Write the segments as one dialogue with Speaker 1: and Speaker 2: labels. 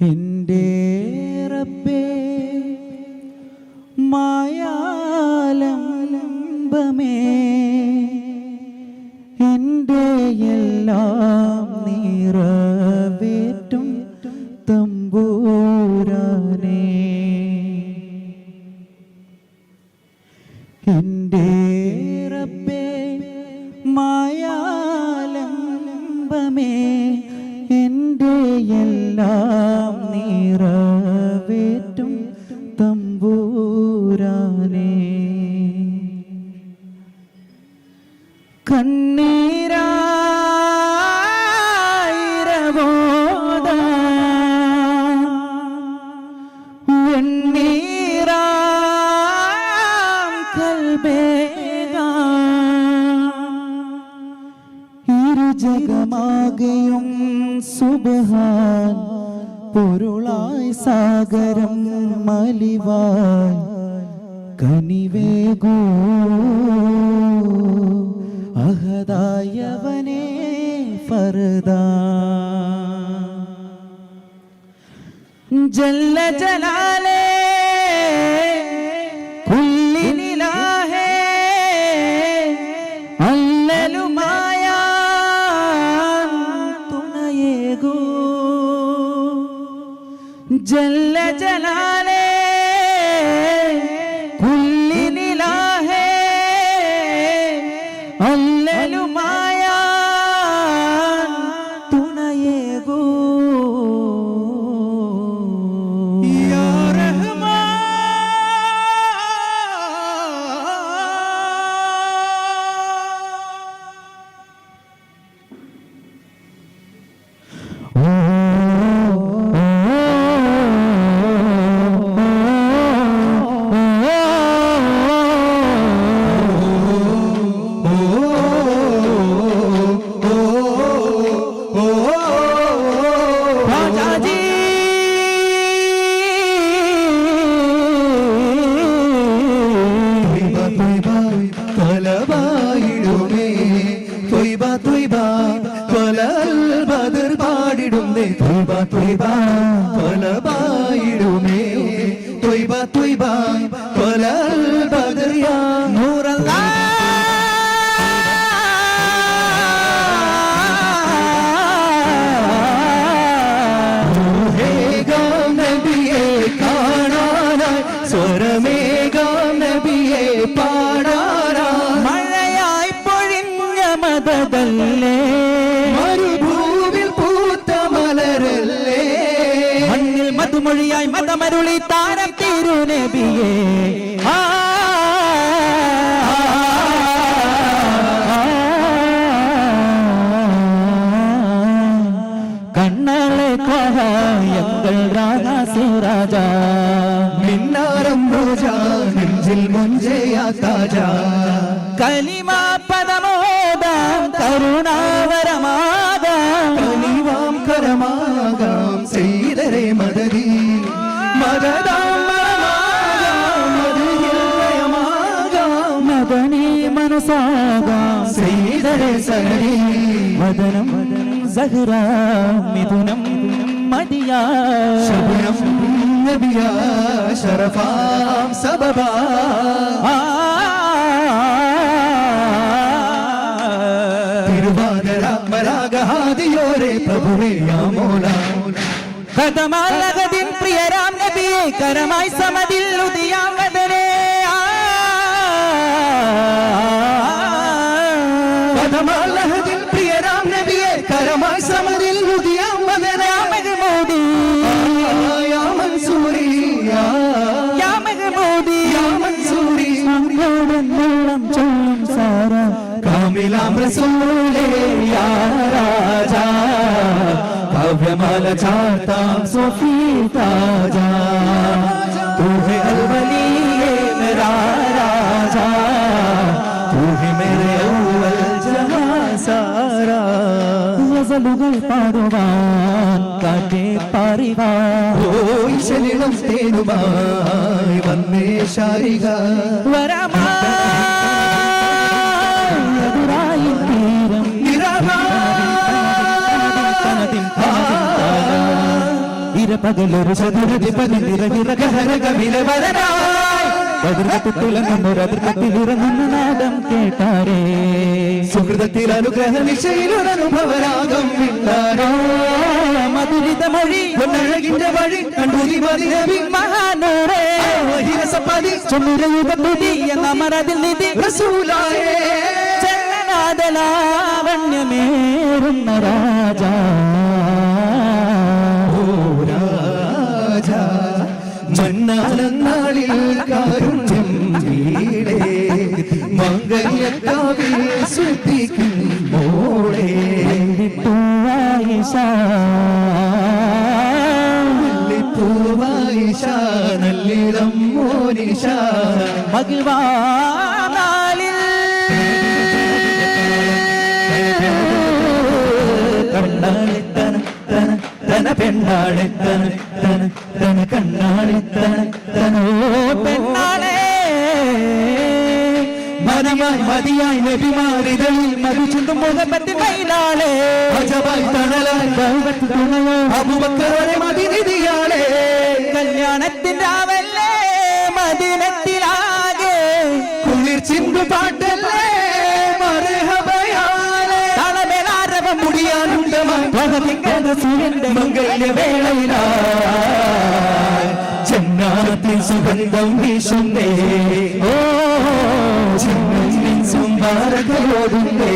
Speaker 1: എന്റെ റബ്ബേ മായാലംബമേ എന്റെ എല്ലാം നിറവേറ്റും തമ്പൂരാനേ. എന്റെ റബ്ബേ മായാലംബമേ എന്റെ എല്ലാം നിറവേറ്റും. ജഗമാകെയും സുബഹാൻ. പൊരുളായി സാഗരം മലിവായി കനിവേകൂ. അഹദായവനേ ഫർദാ. ജല്ല ജലാലേ ജല്ല ജലാലേ தாஜா மின்னாரம் ரோஜா நெஞ்சில்
Speaker 2: மொஞ்சையா தாஜா. கலிமா பதமோதா கருணாவரமாதா. கனிவாம் கரமாகாம் செய்தரே மததி. மததாம் மதனே மனசாகா செய்தரே சகரி மதனம் ஜஹரா
Speaker 1: மிதுனம்
Speaker 2: மதியா. നബിയ ശരഫാം സബബാ
Speaker 1: ആ.
Speaker 2: തിരുവാതിര മരാഗഹാദിയോരെ പ്രഭുവേ യാ മോലാ
Speaker 1: കഥമാലകതിൻ പ്രിയരാം നബിയെ കരമായി സമതിൽ ഉദിയാം
Speaker 2: ചാർത്താം
Speaker 1: സോഫി താജാ
Speaker 2: तू है अलवली ये मेरा राजा तू है मेरे अव्वल जहां सारा
Speaker 1: ഗസലുകൾ പാടുവാൻ കാറ്റേ പാറിവാൻ
Speaker 2: ഓ ഈശലിളം തേനുമായി വന്നേ ശാരിക
Speaker 1: വരമായി
Speaker 2: നിറമാ
Speaker 1: പകലൊരു ചതുരധിപതി നാദം കേട്ടാരേ.
Speaker 2: സുഹൃതത്തിൽ അനുഗ്രഹ നിശയിലൊരനുഭവരാഗം മിണ്ടാരോ
Speaker 1: മധുരിത മൊഴി
Speaker 2: വഴി
Speaker 1: രാജ.
Speaker 2: മന്നാളനാളിൽ കാരുണ്യം വീടേ മംഗല്യക്കാവിൽ ശ്രദ്ധിക്കും മോളെ?
Speaker 1: പൂവായിഷ
Speaker 2: പൂവായിഷ നല്ലിടം മോനിഷ.
Speaker 1: മകിഴ്വാനാളിൽ
Speaker 2: തന തന പെണ്ണാളിത്തന തന തന കണ്ണാളിത്തന തന
Speaker 1: തനോ പെണ്ണാളെ.
Speaker 2: മതിയായി മതിയായി നബിമാരിതളിൽ
Speaker 1: മതി ചുണ്ടും മുഖപ്പത്തി മയിലാളെ
Speaker 2: അജബായി തണലായി
Speaker 1: ദൈവത്ത് തുണയോ
Speaker 2: അബുബക്കറെ മതിനിധിയാളെ.
Speaker 1: കല്യാണത്തിന്റെ അവല്ലേ മദിനത്തിലാകെ.
Speaker 2: കുളിർ ചിന്തു പാട്ടല്ലേ മുടിയാനുണ്ടമായി
Speaker 1: സൂര്യന്റെ
Speaker 2: മംഗല്യവേളയിലായി ചെന്നാത്തിൽ സുഗന്ധം വീശുന്നേ ഓ ചിന്നും സുന്ദരകയോടുന്നേ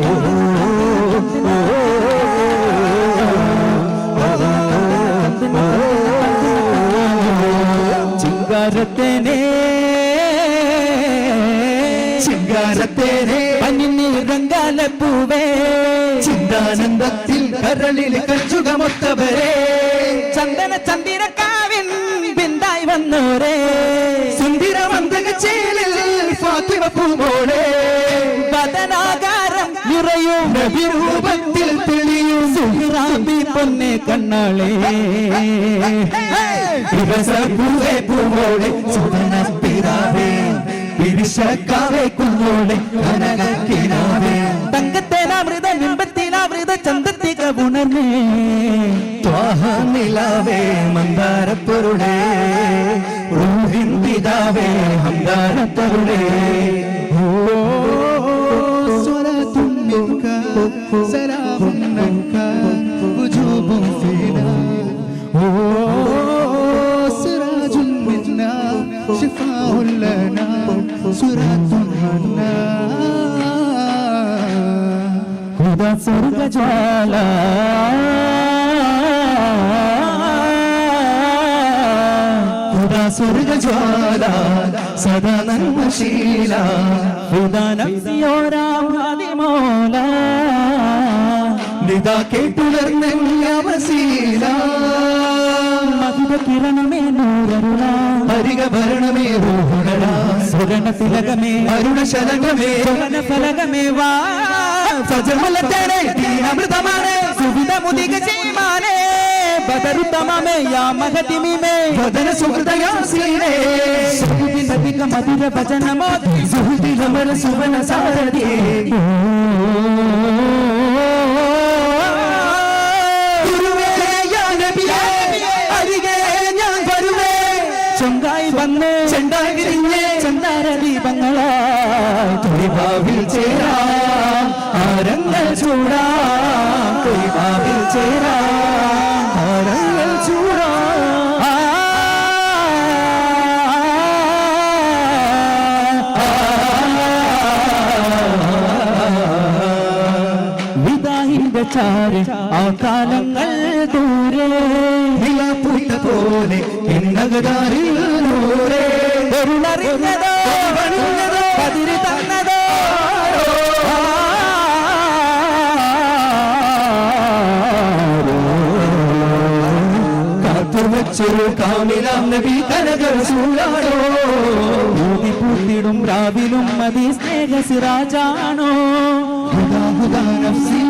Speaker 2: ഓ ഓ, കരളിൽ കച്ചുകമൊത്തവരെ.
Speaker 1: ചന്ദന ചന്ദിരക്കാവിൻ ബിന്ദായി വന്നോരേ
Speaker 2: സുന്ദരമന്തക ചേലിൽ ഫാത്തിമ പൂമോളെ.
Speaker 1: പതനാകാരം നിറയും
Speaker 2: രൂപത്തിൽ തെളിയും
Speaker 1: സുഹ്റാബി പൊന്നെ കണ്ണാളേ.
Speaker 2: ദിവസപ്പൂവേ പൂമോളെ പിതാവേ പിരിശക്കാവേ കുന്നോളെ കനകിനാവേ
Speaker 1: തങ്കത്തേനാമൃത ബിംബത്തിനാമൃത ചന്തത്തിക ഉണർന്നേ
Speaker 2: ത്വാഹനിലാവേ മന്ദാരപ്പൊരുളേ റൂഹിൻ പിതാവേ മന്ദാരപ്പൊരുളേ
Speaker 3: صلاة منك سلام منك وجوب فينا سراج منا شفاء لنا سرة عنا
Speaker 1: ഹൃദ സ്വർഗജ്വാല
Speaker 2: ഹുദാ സദാ നന്മശീല
Speaker 1: നഫ്സിയോരാഭാതിമോല
Speaker 2: നിതാ കേട്ടുലർന്നവസീല
Speaker 1: മധുര കിരണമേ നൂരരുള
Speaker 2: ഹരിക ഭരണമേ റോഹണ
Speaker 1: സുഗണ തിലകമേ.
Speaker 2: അരുണശലകമേ
Speaker 1: സുഗണ ഫലകമേ വാ. സജമലത്തേനെ അമൃതമാണ് സുവിധ മുതിക ചെയ്യുമാനേ ബദരുത്തമേ യാ മഹതിമിമേ
Speaker 2: വദന സുഹൃദയാസീനേ
Speaker 1: സുഹൃതി നദിക മധുര ഭജനമോ സുഹൃതി രമര സുവന സാരഥി
Speaker 2: ഗുരുവേ യാ നബിയേ അരികെ ഞാൻ
Speaker 1: വന്ന്
Speaker 2: ചെണ്ടായി വിരിഞ്ഞേ
Speaker 1: ചന്ദാര ദീപങ്ങളായി
Speaker 2: ആരങ്ങൾ ചൂടാം ചേരാം. കാത്തുവച്ചൊരു കാമിലാം നബി കനക റസൂലാണോ
Speaker 1: ഊതി പൂത്തിടും രാവിലും മതി സ്നേഹ സിറാജാണോ
Speaker 2: ഹുദാ ഹുദാ നഫ്സി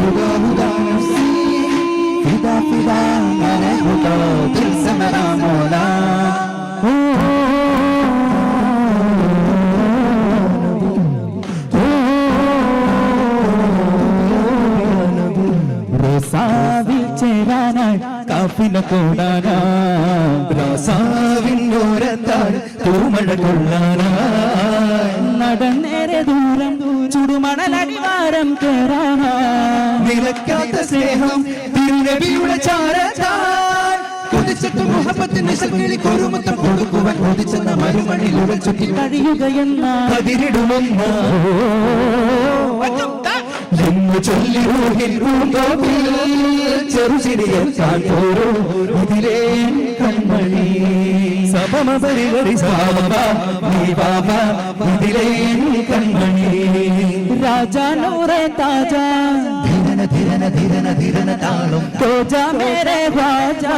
Speaker 2: ഹുദാ ഹുദാ നഫ്സി
Speaker 1: ഫിദാ ഫിദാ മനെ ഹുദാ ദിൽ സമരാ മോലാ ഓ റോസാവിൽ കാഫില കൂടാനാ?
Speaker 2: റാസാവിനോരത്താൽ തൂമഴ കൊള്ളാനാ?
Speaker 1: നടന്നേറെ ദൂരം ചുടുമണലടിവാരം കേറാനാ?
Speaker 2: നിലക്കാത്ത സ്നേഹം തിരുനബിയുടെ ചാരത്താൽ. കൊതിച്ചിട്ട് മുഹബത്തിന് എന്ന് ചൊല്ലി ഊഹിൽ പൂന്തോപ്പിൽ ചെറുചിരിയെത്താൻ പോരോ ഇതിലേ കൺമണി സമമപരികരി സാമ നീ ബാബ ഇതിലേ കൺമണി
Speaker 1: രാജാ നൂറെ താജാ.
Speaker 2: ധിരന ധിരന ധിരന ധിരന താളും.
Speaker 1: തോജാ മേരെ രാജാ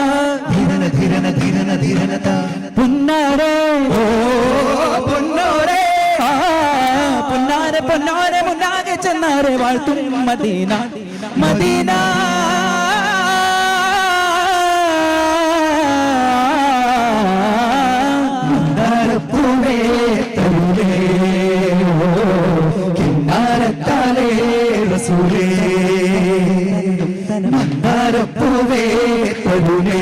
Speaker 2: ധിരന ധിരന ധിരന ധിരന താ
Speaker 1: പുന്നാരേ.
Speaker 2: ഓ പൊന്നോരേ.
Speaker 1: ആ, പൊന്നാരെ പൊന്നാരെ. ചെന്നാരെ വാഴ്ത്തും മദീന. മദീന.
Speaker 2: മന്ദാരപ്പൂവേ തരുളേ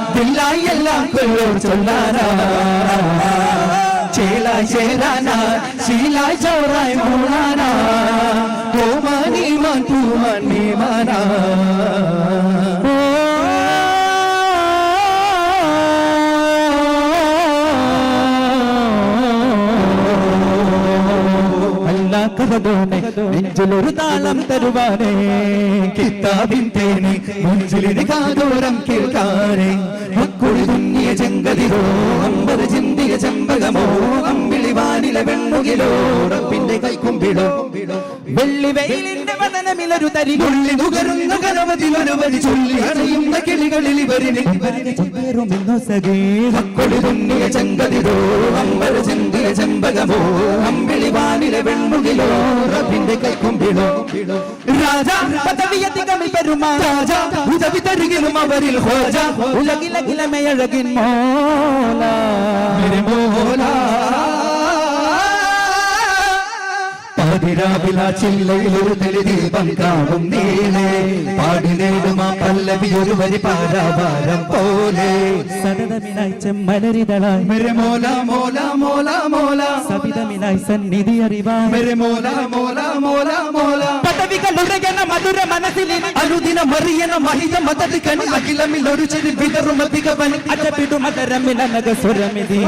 Speaker 2: ദില്ലായി എല്ലാം കൊള്ളോർ ചൊല്ലാനാ ചേലായി ചേരാനാ ശീലായി ചോറായി മൂളാനാ ഓമാനി മാൻ പൂമാൻ മീമാനാ
Speaker 1: അല്ലാക്കതോനെ നെഞ്ചിലൊരു താളം തരുവാനേ
Speaker 2: കിതാബിൻ തേനി മുഞ്ചിലിന് കാതോരം കേൾക്കാനേ. മക്കുളി തുന്നിയ ചെങ്കതിരോ അമ്പത് ചിന്തിയ ചെമ്പകമോ അമ്പിളി വാനില വെണ്ണുകിലോ റബ്ബിന്റെ കൈക്കുമ്പിടോ
Speaker 1: വെള്ളി വെയിലിന്റെ വതനമിലൊരു തരി
Speaker 2: ഉള്ളി നുകരുന്ന കനവതിലൊരു വരി ചൊല്ലി. അണയുന്ന കിളികളിൽ ഇവരിന് മക്കുളി തുന്നിയ ചെങ്കതിരോ അമ്പത് ചിന്തിയ ചെമ്പകമോ അമ്പിളി വാനില വെണ്ണുകിലോ റബ്ബിന്റെ കൈക്കുമ്പിടോ രാജാ
Speaker 1: പദവിയധികമി പെരുമാ.
Speaker 2: രാജ ഉദവി തരികിലും അവരിൽ ഹോജ.
Speaker 1: ഉലകിലകിലമയഴകിൻ മോല.
Speaker 2: ചില്ലയിലൊരു തെളിദീപം കാണും നീളേ. പാടി നേടുമാ പല്ലവി ഒരു വരി പാരാഭാരം പോലെ.
Speaker 1: സതതമിനായി ചെമ്മലരിതളായി.
Speaker 2: മെരെ മോല മോല മോല മോല.
Speaker 1: സവിതമിനായി സന്നിധി അറിവായി.
Speaker 2: മെരെ മോല മോല മോല മോല.
Speaker 1: പദവികളുടയന മധുര മനസ്സിൽ
Speaker 2: അനുദിന മറിയന മഹിത മതത് കണി. അഖിലമിൽ ഒരു ചെടി വിതറും അധികവൻ.
Speaker 1: അറ്റപിടും അതരമിന നഗസ്വരമിതിന